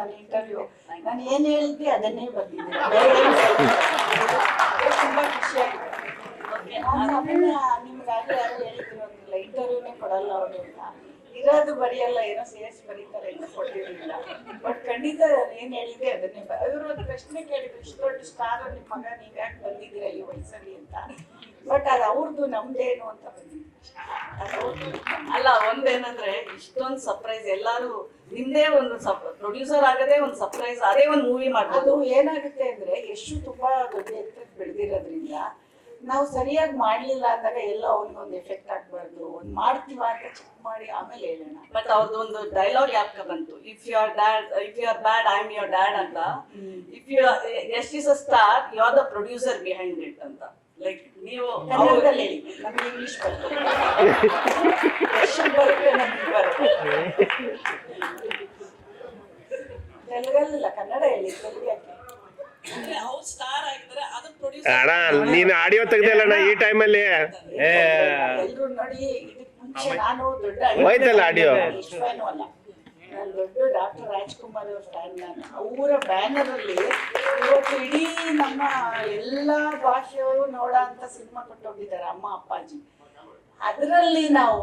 ನನ್ನ ಇಂಟರ್ವ್ಯೂ ನಾನು ಏನು ಹೇಳಿದ್ವಿ ಅದನ್ನೇ ಬರ್ತಿದ್ದೆ ತುಂಬ ಏನ್ ಹೇಳಿಲ್ಲ. ಅದೇ ತುಂಬಾ ಖುಷಿ ಆಯ್ತು ನಾನು ಅದನ್ನ ನಿಮ್ಗಾಗ್ಲೇ ಯಾರೋ ಹೇಳಿದ್ರಂಗಿಲ್ಲ ಇಂಟರ್ವ್ಯೂನೇ ಕೊಡಲ್ಲ ಅವರು ಅಂತ. ಇರೋದು ಬರೆಯಲ್ಲ ಏನೋ ಸೇರಿಸಿ ಬರೀತಾರೆ ಅಂತ ಕೊಟ್ಟಿರಲಿಲ್ಲ. ಬಟ್ ಖಂಡಿತ ಏನ್ ಹೇಳಿದ್ದೆ ಅದನ್ನೇ ಇವ್ರು ಒಂದು ಪ್ರಶ್ನೆ ಕೇಳಿದ್ರು ಇಷ್ಟು ದೊಡ್ಡ ಸ್ಟಾರ್ ನಿಮ್ಮ ಮಗ ನೀವ್ ಯಾಕೆ ಬಂದಿದ್ದೀರಾ ಈ ವಯಸ್ಸಲ್ಲಿ ಅಂತ. ಬಟ್ ಅದು ಅವ್ರದ್ದು ನಮ್ದೇನು ಅಂತ ಬಂದಿದ್ದು ಅದು ಅಲ್ಲ ಒಂದೇನಂದ್ರೆ ಇಷ್ಟೊಂದು ಸರ್ಪ್ರೈಸ್ ಎಲ್ಲಾರು ನಿಮ್ದೇ ಒಂದು ಪ್ರೊಡ್ಯೂಸರ್ ಆಗದೆ ಒಂದು ಸರ್ಪ್ರೈಸ್ ಅದೇ ಒಂದು ಮೂವಿ ಅದು ಮಾಡ್ಬೋದು ಏನಾಗುತ್ತೆ ಅಂದ್ರೆ ಎಷ್ಟು ತುಂಬಾ ದೊಡ್ಡ ಎತ್ತರಕ್ಕೆ ಬೆಳೆದಿರೋದ್ರಿಂದ ನಾವು ಸರಿಯಾಗಿ ಮಾಡ್ಲಿಲ್ಲ ಅಂದಾಗ ಎಲ್ಲ ಅವನಿಗೊಂದು ಎಫೆಕ್ಟ್ ಆಗ್ಬಾರ್ದು. ಒಂದು ಮಾಡ್ತೀವ ಅಂತ ಚೆಕ್ ಮಾಡಿ ಆಮೇಲೆ ಹೇಳೋಣ. ಬಟ್ ಅವ್ರದ್ದು ಒಂದು ಡೈಲಾಗ್ ಯಾಕೆ ಬಂತು? If you are dad if you are bad I am your dad ಅಂತ if Yash is a star you are the producer behind it ಅಂತ. ಲೈಕ್ ನೀವು ಕನ್ನಡದಲ್ಲಿ ಹೇಳಿ. ನಮ್ಗೆ ಇಂಗ್ಲಿಷ್ ಬರ್ತದೆ. ಬರುತ್ತೆ ನಮ್ಗೆ ಬರುತ್ತೆ. ತೆಲುಗಲ್ಲ ಕನ್ನಡ ಹೇಳಿ ತೆಲುಗು ಯಾಕೆ ಅವ್ರು ಸ್ಟಾರ್ ಆಗಿದ್ರೆ ಅದು ಪ್ರೊಡ್ಯೂಸರ್ ಅಣ್ಣ ನೀನು ಆಡಿಯೋ ತೆಗ್ದಿಲ್ಲಣ್ಣ ಈ ಟೈಮಲ್ಲಿ ಎಲ್ರು ನೋಡಿ ಇದಕ್ ಮುಂಚೆ ನಾನು ದೊಡ್ಡ ಹೋಯ್ತಲ್ಲ audio. ಇಷ್ಟು fan ಅಲ್ಲ. ನಾನು ದೊಡ್ಡ ಡಾಕ್ಟರ್ ರಾಜ್ಕುಮಾರ್ ಅವ್ರ ಫ್ಯಾನ್ ನಾನು. ಅವರ ಬ್ಯಾನರ್ ಅಲ್ಲಿ ಇವತ್ತು ಇಡೀ ನಮ್ಮ ಎಲ್ಲಾ ಭಾಷೆಯವರು ನೋಡೋ ಅಂತ ಸಿನಿಮಾ ಕೊಟ್ಟೋಗಿದ್ದಾರೆ ಅಮ್ಮ ಅಪ್ಪಾಜಿ. ಅದರಲ್ಲಿ ನಾವು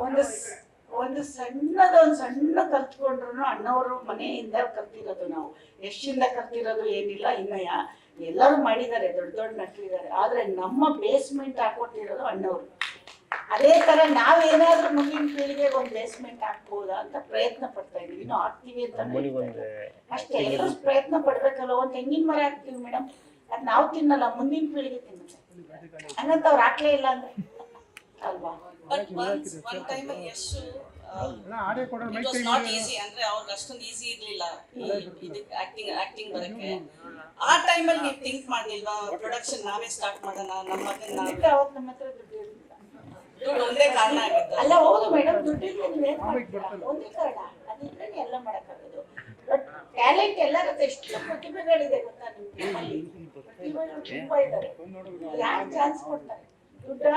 ಒಂದು ಸ್- ಒಂದು ಸಣ್ಣದ ಒಂದು ಸಣ್ಣ ಕಲ್ತ್ಕೊಂಡ್ರು ಅಣ್ಣವರು ಮನೆಯಿಂದ ಕಲ್ತಿರೋದು ನಾವು. ಎಷ್ಟಿಂದ ಕಲ್ತಿರೋದು ಏನಿಲ್ಲ ಇನ್ನಯ್ಯ ಯಾ ಎಲ್ಲರೂ ಮಾಡಿದ್ದಾರೆ ದೊಡ್ಡ ದೊಡ್ಡ ನಟರಿದ್ದಾರೆ ಆದ್ರೆ ನಮ್ಮ ಬೇಸ್ಮೆಂಟ್ ಹಾಕೊಟ್ಟಿರೋದು ಅಣ್ಣವರು. ಅದೇ ತರ ನಾವೇನಾದ್ರೂ ಮುಂದಿನ ಪೀಳಿಗೆಗೆ ಒಂದು ಬೇಸ್ಮೆಂಟ್ ಹಾಕ್ಬೋದಾ ಅಂತ ಪ್ರಯತ್ನ ಪಡ್ತಾ ಇದೀವಿ ಇನ್ನು ಹಾಕ್ತೀವಿ ಅಂತ ಅಷ್ಟೇ ಎಲ್ಲರೂ ಪ್ರಯತ್ನ ಪಡ್ಬೇಕಲ್ಲ ಒಂದ್ ತೆಂಗಿನ ಮರ ಹಾಕ್ತೀವಿ ಮೇಡಮ್ ಅದ್ ನಾವು ತಿನ್ನಲ್ಲ ಮುಂದಿನ ಪೀಳಿಗೆ ತಿನ್ನುತ್ತೆ ಹಂಗಂತ ಅವ್ರು ಹಾಕ್ಲೇ ಇಲ್ಲ ಅಂದ್ರೆ. ಅಲ್ವಾ? But once one time Yash it was not easy ಅಂದ್ರೆ ಅವ್ರಿಗೆ ಅಷ್ಟೊಂದು ಈಸಿ ಇರ್ಲಿಲ್ಲ. ಇದಕ್ಕೆ ಆಕ್ಟಿಂಗ್ ಆಕ್ಟಿಂಗ್ ಬರಕ್ಕೆ. ಆ ಟೈಮಲ್ಲಿ ನೀವು ಥಿಂಕ್ ಮಾಡ್ಲಿಲ್ವಾ? ಪ್ರೊಡಕ್ಷನ್ ನಾವೇ ಸ್ಟಾರ್ಟ್ ಮಾಡೋಣ ನಮ್ಮ ಮಗನ್ನ ಅದಕ್ಕೆ ಅವತ್ತು ನಮ್ಮ ಹತ್ರ ದುಡ್ಡು ಒಂದೇ ಕಾರಣ ಆಗಿತ್ತು. ಅಲ್ಲ ಹೌದು ಮೇಡಮ್ ದುಡ್ಡಿ ನೀವೇನ್ ಮಾಡ್ತೀರಾ ಒಂದೇ ಕಾರಣ. ಅದಿದ್ರೆ ಎಲ್ಲ ಮಾಡಕ್ಕಾಗೋದು. ಬಟ್ ಟ್ಯಾಲೆಂಟ್ ಎಲ್ಲರ ಹತ್ರ ಎಷ್ಟು ಪ್ರತಿಭೆಗಳಿದೆ ಗೊತ್ತಾ ನಿಮ್ಗೆ? ತುಂಬಾ ಇದ್ದಾರೆ ಯಾರು ಚಾನ್ಸ್ ಕೊಡ್ತಾರೆ? ದುಡ್ಡು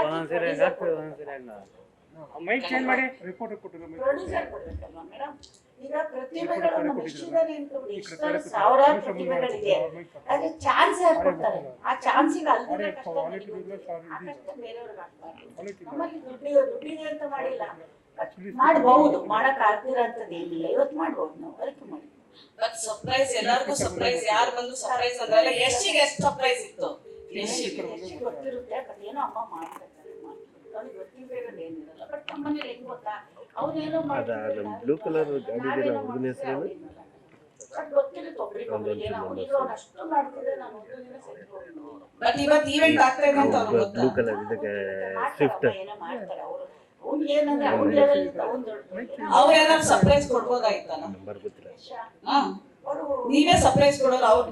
ಮೈಕ್ ಚೇಂಜ್ ಮಾಡಿ ಪ್ರೊಡ್ಯೂಸರ್ ಕೊಡ್ಬೇಕಲ್ವಾ ಮೇಡಮ್ ಈಗ ಪ್ರತಿಭೆಗಳು ನಮ್ಗೆ ಎಷ್ಟಿದ್ದಾರೆ ಅನ್ಕೊಳ್ಳಿ ಎಷ್ಟಾರು ಸಾವಿರಾರು ಪ್ರತಿಭೆಗಳಿದೆ ಆದ್ರೆ ಚಾನ್ಸ್ ಯಾರು ಕೊಡ್ತಾರೆ? ಆ ಚಾನ್ಸಿಗೆ ಅಲ್ದಿರೋ ಕಷ್ಟ ನಮಗೆ ಗೊತ್ತಿದೆ. ಆ ಕಷ್ಟ ಬೇರೆಯವ್ರಿಗೆ ಆಗ್ಬಾರ್ದು ನಮ್ಮಲ್ಲಿ ದುಡ್ಡಿಗೆ ದುಡ್ಡಿಗೆ ಅಂತ ಮಾಡಿಲ್ಲ. ಮಾಡ್ಬಹುದು ಮಾಡಕ್ ಆಗ್ತಿರೋಂಥದ್ದು ಏನಿಲ್ಲ. ಇವತ್ತು ಮಾಡಬಹುದು ನಾವು ಅದಕ್ಕೆ ಮಾಡಿ ಬಟ್ ಸರ್ಪ್ರೈಸ್ ಎಲ್ಲರಿಗೂ ಸರ್ಪ್ರೈಸ್ ಯಾರು ಬಂದು ಸರ್ಪ್ರೈಸ್ ಅಂದ್ರೆ ಎಷ್ಟಿಗೆ ಎಷ್ಟು ಸರ್ಪ್ರೈಸ್ ಇತ್ತು? ಗೊತ್ತಿರುತ್ತೆ ಬಟ್ ಏನೋ ಅಮ್ಮ ಮಾಡ್ತಾರೆ ಏನಿರಲ್ಲ ಬಟ್ ನಮ್ಮನೇಲಿ ಹೆಂಗ್ ಗೊತ್ತಾ? ಅವ್ರೇನೋ blue colour ಗಾಡಿ ಇದೆಯಲ್ಲ, ಹುಡುಗನ ಹೆಸ್ರೇನು? ಬಟ್ ಗೊತ್ತಿರುತ್ತೆ ಒಬ್ರಿಗೊಬ್ರಿಗೆ ಏನೋ ಅವ್ನಿಗೆ ಅವ್ನು ಅಷ್ಟು ಮಾಡ್ತಿದ್ರೆ ನಾನು ಒಂದು ದಿನ ಬಟ್ ಇವತ್ತು ಈವೆಂಟ್ ಆಗ್ತಾ ಇದೆ ಅಂತ ಅವ್ರಿಗೆ ಗೊತ್ತಾ? ಬ್ಲೂ ಕಲರ್ ಇದಕ್ಕೆ ಸ್ವಿಫ್ಟ್ ಏನೋ ಮಾಡ್ತಾರೆ. ಅವರು ಸರ್ಪ್ರೈಸ್ ಗೊತ್ತಿಲ್ಲ. ನೀವೇ ಸರ್ಪ್ರೈಸ್ ಕೊಡೋರು ಅವ್ರು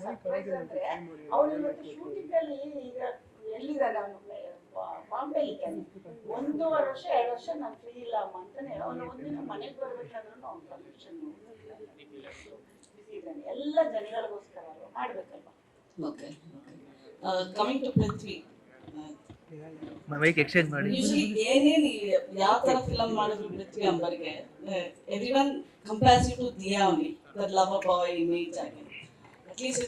ಸರ್ಪ್ರೈಸ್ ಅಂದ್ರೆ ಅವನು ಇವತ್ತು ಶೂಟಿಂಗ್ ಅಲ್ಲಿ ಈಗ ಎಲ್ಲಿದ್ದಾನೆ ಅವನು? ಬಾಂಬೆ ಇದ್ದಾನೆ ಒಂದೂವರೆ ವರ್ಷ ಎರಡು ವರ್ಷ ನಾನು ಫ್ರೀ ಇಲ್ಲ ಅಮ್ಮ ಅಂತಾನೆ ಅವನು ಒಂದಿನ ಮನೆಗೆ ಬರ್ಬೇಕಾದ್ರೂ ಅವ್ನ ಪರ್ಮಿಷನ್ ಬಿಸಿ ಇದ್ದಾನೆ ಎಲ್ಲ ಜನಗಳಿಗೋಸ್ಕರ ಅಲ್ವಾ? ಮಾಡ್ಬೇಕಲ್ವಾ? Okay coming to Prithvi mike exchange ಮಾಡಿ. ಏನೇನು ಯಾವ ತರ ಫಿಲಮ್ ಮಾಡಿದ್ರು Prithvi ಅಂಬರ್ಗೆ? Every one compares you to Dia only the love boy image at least